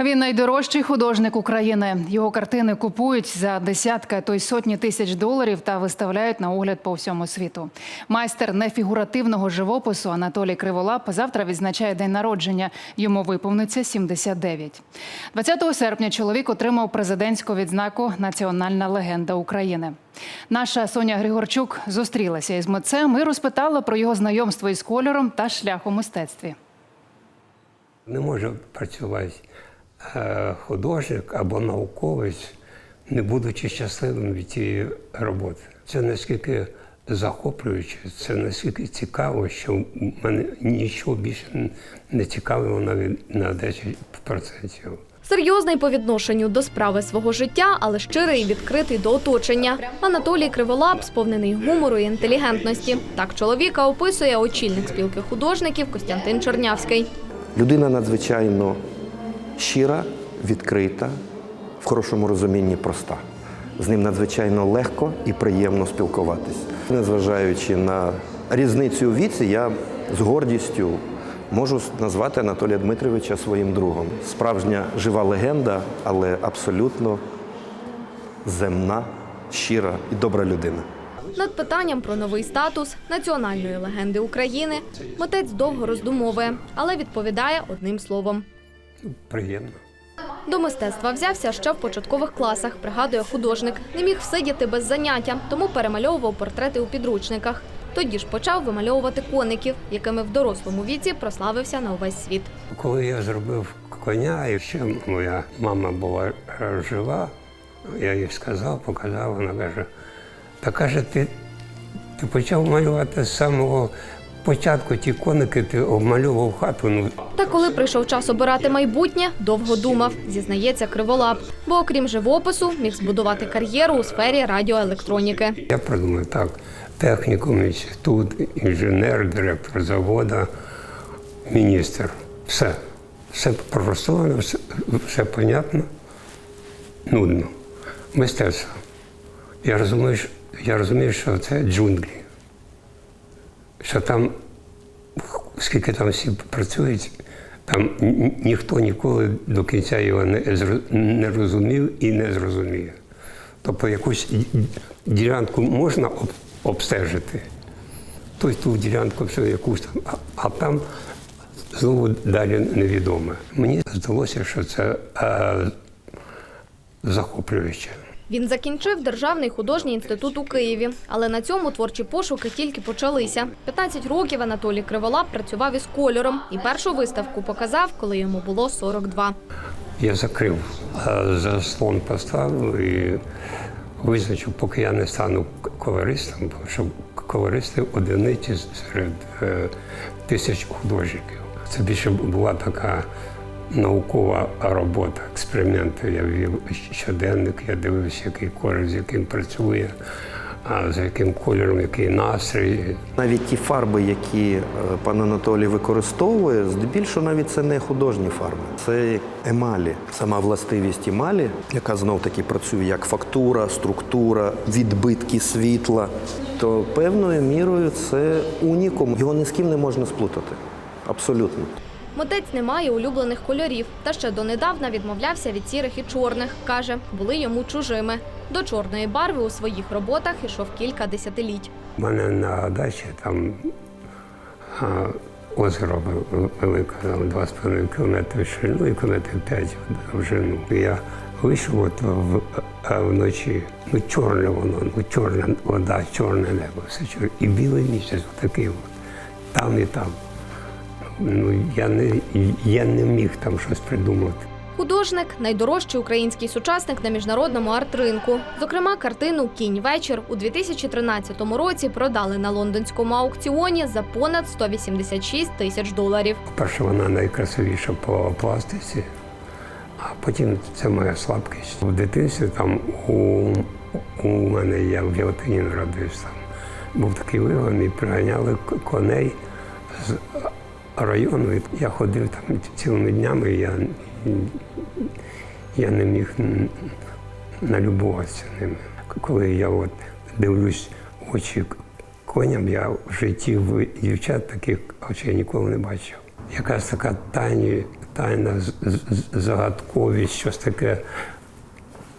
Він найдорожчий художник України. Його картини купують за десятки, а то й сотні тисяч доларів та виставляють на огляд по всьому світу. Майстер нефігуративного живопису Анатолій Криволап завтра відзначає день народження. Йому виповниться 79. 20 серпня чоловік отримав президентську відзнаку Національна легенда України. Наша Соня Григорчук зустрілася із митцем і розпитала про його знайомство із кольором та шлях у мистецтві. Не може працювати художник або науковець, не будучи щасливим від цієї роботи. Це наскільки захоплююче, це наскільки цікаво, що мене нічого більше не цікавило навіть на 10%. Серйозний по відношенню до справи свого життя, але щирий і відкритий до оточення. Анатолій Криволап сповнений гумору і інтелігентності. Так чоловіка описує очільник спілки художників Костянтин Чорнявський. Людина надзвичайно щира, відкрита, в хорошому розумінні проста. З ним надзвичайно легко і приємно спілкуватись. Незважаючи на різницю у віці, я з гордістю можу назвати Анатолія Дмитровича своїм другом. Справжня жива легенда, але абсолютно земна, щира і добра людина. Над питанням про новий статус національної легенди України митець довго роздумовує, але відповідає одним словом. Приємно. До мистецтва взявся ще в початкових класах, пригадує художник. Не міг всидіти без заняття, тому перемальовував портрети у підручниках. Тоді ж почав вимальовувати коників, якими в дорослому віці прославився на увесь світ. Коли я зробив коня, і ще моя мама була е, жива, я їй сказав, показав, вона каже, та каже, ти, ти почав малювати з самого початку ті коники, ти обмальовував хату. Ну, Та коли прийшов час обирати майбутнє, довго думав, зізнається Криволап. Бо окрім живопису, міг збудувати кар'єру у сфері радіоелектроніки. Я придумав так, технікум, інститут, інженер, директор заводу, міністр. Все. Все прорисовано, все, все понятно, нудно. Мистецтво. Я розумію, я розумію, що це джунглі. Що там, скільки там всі працюють, там ні- ні- ніхто ніколи до кінця його не, не розумів і не зрозуміє. Тобто якусь ділянку можна об- обстежити, то й ту ділянку все якусь там, а, а там знову далі невідоме. Мені здалося, що це е, захоплююче. Він закінчив Державний художній інститут у Києві, але на цьому творчі пошуки тільки почалися. 15 років Анатолій Криволап працював із кольором і першу виставку показав, коли йому було 42. Я закрив е, заслон поставив і визначив, поки я не стану колористом, тому що колористи одиниці серед е, тисяч художників. Це більше була така наукова робота, експерименти. Я вів щоденник, я дивився, який колір, з яким працює, а за яким кольором, який настрій. Навіть ті фарби, які е, пан Анатолій використовує, здебільшого навіть це не художні фарби, це емалі. Сама властивість емалі, яка знов таки працює як фактура, структура, відбитки світла, то певною мірою це унікум. Його ні з ким не можна сплутати. Абсолютно. Митець не має улюблених кольорів та ще донедавна відмовлявся від сірих і чорних. каже, були йому чужими. До чорної барви у своїх роботах ішов кілька десятиліть. У мене на дачі там а, озеро вел- велике, там 2,5 кілометри ширину і кілометрів 5 в довжину. Я вийшов от в, вночі, ну чорне воно, ну чорна вода, чорне небо, все чорне. І білий місяць отакий от, там і там. Ну, я не, я не міг там щось придумати. Художник найдорожчий український сучасник на міжнародному арт-ринку. Зокрема, картину Кінь вечір у 2013 році продали на лондонському аукціоні за понад 186 тисяч доларів. По-перше, вона найкрасивіша по пластиці, а потім це моя слабкість. В дитинстві там у, у мене я в Ялтині народився. Був такий вигон, і приганяли коней з району. Я ходив там цілими днями, я, я не міг налюбуватися ними. Коли я от дивлюсь очі коням, я в житті дівчат таких очей ніколи не бачив. Якась така тані, тайна, загадковість, щось таке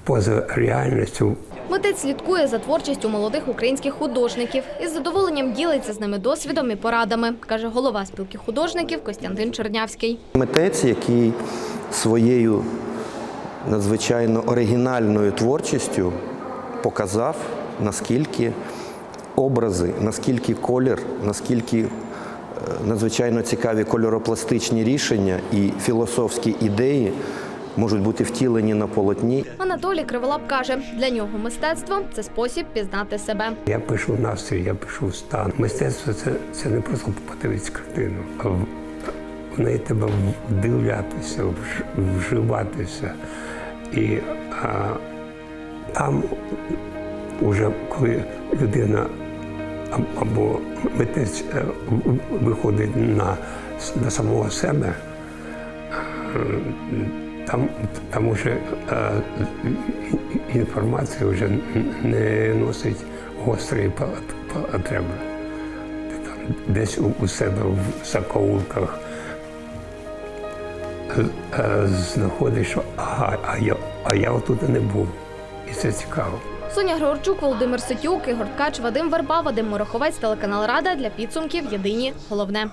поза реальністю. Митець слідкує за творчістю молодих українських художників і з задоволенням ділиться з ними досвідом і порадами, каже голова спілки художників Костянтин Чернявський. Митець, який своєю надзвичайно оригінальною творчістю показав, наскільки образи, наскільки колір, наскільки е, надзвичайно цікаві кольоропластичні рішення і філософські ідеї можуть бути втілені на полотні. Анатолій Криволап каже, для нього мистецтво це спосіб пізнати себе. Я пишу настрій, я пишу стан. Мистецтво це, це не просто подивитися картину, а в, в неї треба вдивлятися, вживатися. І а, там уже коли людина або митець е, виходить на, на самого себе, е, там, там уже е, інформація вже не носить гострої потреби. Там десь у, у себе в закоулках е, знаходиш, ага, а я, а я отут не був. І це цікаво. Соня Григорчук, Володимир Ситюк, Ігор Ткач, Вадим Верба, Вадим Мороховець, телеканал Рада для підсумків Єдині. Головне.